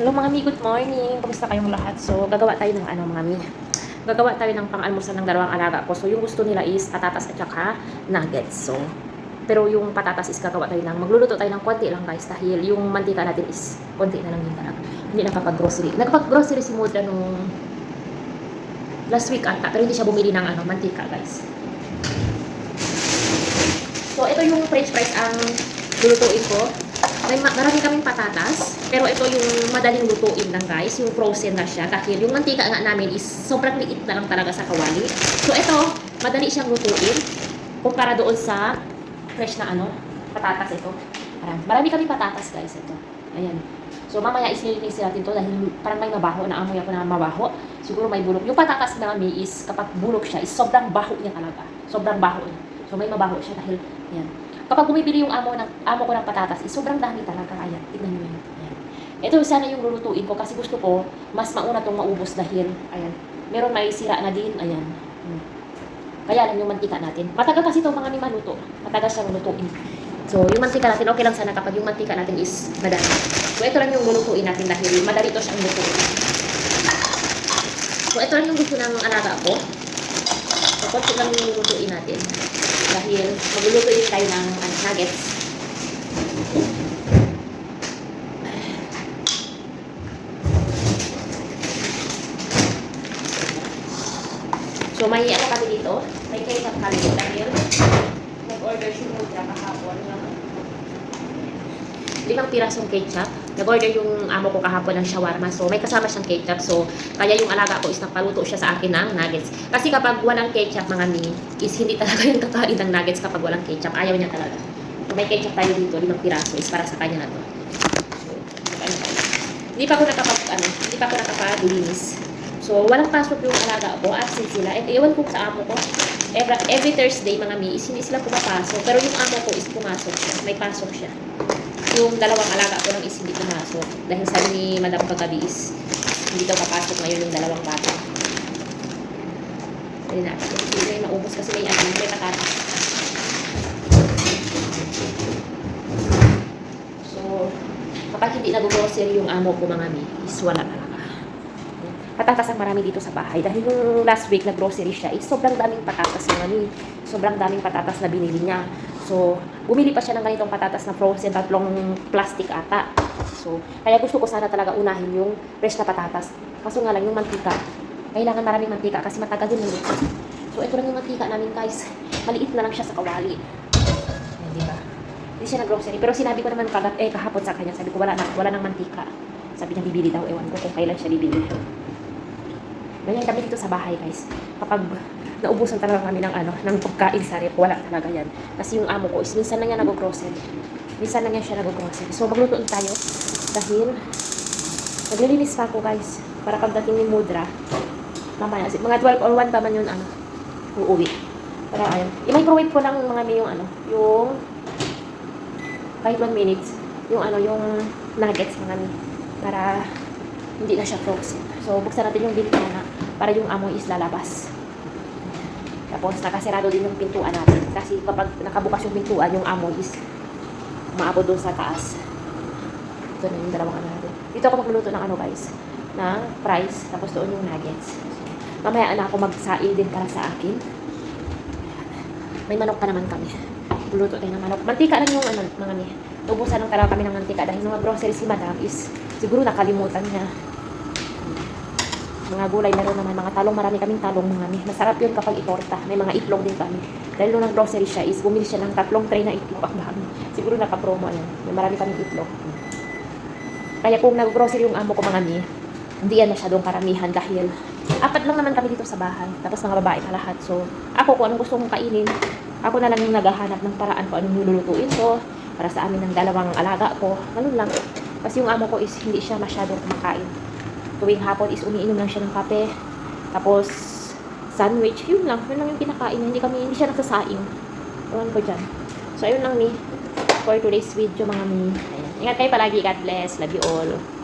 Hello mga mi, good morning. Kumusta kayong lahat? So, gagawa tayo ng ano mga mi. Gagawa tayo ng pang-almusal ng dalawang alaga ko. So, yung gusto nila is patatas at saka nuggets. So, pero yung patatas is gagawa tayo ng, magluluto tayo ng konti lang guys dahil yung mantika natin is konti na lang din talaga. Hindi nakapag-grocery. Nakapag-grocery si Mudra nung last week ata, pero hindi siya bumili ng ano, mantika guys. So, ito yung french fries ang lulutuin ko. May ma- marami kaming patatas, pero ito yung madaling lutuin lang guys, yung frozen na siya. Dahil yung mantika nga namin is sobrang liit na lang talaga sa kawali. So ito, madali siyang lutuin kumpara doon sa fresh na ano, patatas ito. Marami, marami kaming patatas guys ito. Ayan. So mamaya isinilinis natin to dahil parang may mabaho, naamoy ako na mabaho. Siguro may bulok. Yung patatas namin is kapag bulok siya is sobrang baho niya talaga. Sobrang baho niya. So may mabaho siya dahil, yan. Kapag bumibili yung amo, ng, amo ko ng patatas, is sobrang dami talaga. Ayan, tignan nyo. Ayan. Ito sana yung lulutuin ko kasi gusto ko mas mauna tong maubos dahil, ayan, meron may sira na din. Ayan. Hmm. Kaya lang yung mantika natin. Matagal kasi itong mga ni maluto. Matagal siyang lutuin. So, yung mantika natin, okay lang sana kapag yung mantika natin is madami. So, ito lang yung lulutuin natin dahil madali to siyang lutuin. So, ito lang yung gusto ng alaga ko. Konti lang yung natin. Dahil magluluto din tayo ng ano, nuggets. So, may ano kami dito. May ketchup kami dahil nag-order si Mudra kahapon ng limang pirasong ketchup. Nag-order yung amo ko kahapon ng shawarma. So, may kasama siyang ketchup. So, kaya yung alaga ko is nagpaluto siya sa akin ng nuggets. Kasi kapag walang ketchup, mga ni, is hindi talaga yung kakain ng nuggets kapag walang ketchup. Ayaw niya talaga. So, may ketchup tayo dito, limang piraso is para sa kanya na to. So, ano. Hindi pa ako nakapag, ano, hindi pa ako nakapaglinis. So, walang pasok yung alaga ko. Absent sila. At iwan ko sa amo ko. Every, every Thursday, mga mi, is hindi sila pumapasok. Pero yung amo ko is pumasok siya. May pasok siya yung dalawang alaga ko lang is hindi pumasok. Dahil sabi ni Madam kagabi is hindi daw papasok ngayon yung dalawang bata. Hindi na. Hindi na maubos kasi may ano, may patatas. So, kapag hindi nag-grocery yung amo ko mga mi, is wala talaga. Patatas ang marami dito sa bahay. Dahil yung last week nag-grocery siya, is sobrang daming patatas mga mi. Sobrang daming patatas na binili niya. So, bumili pa siya ng ganitong patatas na frozen, tatlong plastic ata. So, kaya gusto ko sana talaga unahin yung fresh na patatas. Kaso nga lang, yung mantika, kailangan maraming mantika kasi matagal din yung. So, ito lang yung mantika namin guys. Maliit na lang siya sa kawali. Ayan, di ba? Hindi siya nag-grocery. Pero sinabi ko naman kagat, eh, kahapon sa kanya, sabi ko, wala na, wala nang mantika. Sabi niya, bibili daw. Ewan ko kung kailan siya bibili. Ganyan kami dito sa bahay, guys. Kapag naubusan talaga kami ng ano, ng pagkain sa rep, wala talaga yan. Kasi yung amo ko is minsan na niya nag-grocery. Minsan na niya siya nag-grocery. So magluto tayo dahil naglilinis pa ako, guys. Para pagdating ni Mudra, mamaya, mga 12 or 1 pa man yun, ano, uuwi. Para ayun. I-microwave ko lang mga may yung ano, yung kahit 1 minutes, yung ano, yung nuggets mga ni, para hindi na siya frozen. So, buksan natin yung bintana para yung amoy is lalabas. Tapos, nakasirado din yung pintuan natin. Kasi kapag nakabukas yung pintuan, yung amoy is umaabot doon sa taas. Ito na yung dalawang ano natin. Dito ako magluluto ng ano guys, na fries, tapos doon yung nuggets. Mamaya na ako magsaing din para sa akin. May manok pa naman kami. Luluto tayo ng manok. Mantika lang yung ano, mga ni. Ubusan lang talaga kami ng mantika dahil nung grocery si madam is siguro nakalimutan niya mga gulay meron naman mga talong marami kaming talong mga mi masarap yun kapag itorta. May mga itlog din kami. Dahil nung nag-grocery siya is bumili siya ng tatlong tray na itlog ang dami. Siguro naka-promo yan may marami kaming itlog. Kaya kung nag-grocery yung amo ko mga mi hindi yan masyadong karamihan dahil apat lang naman kami dito sa bahay. Tapos mga babae ka lahat. So ako kung anong gusto kong kainin ako na lang yung naghahanap ng paraan kung anong nilulutuin ko para sa amin ng dalawang alaga ko. Ganun lang. Kasi yung amo ko is hindi siya masyadong kumakain tuwing hapon is umiinom lang siya ng kape. Tapos, sandwich. Yun lang. Yun lang yung kinakain. niya. Hindi kami, hindi siya nagsasaing. Ewan ko dyan. So, ayun lang ni. For today's video, mga mi. Ayan. Ingat kayo palagi. God bless. Love you all.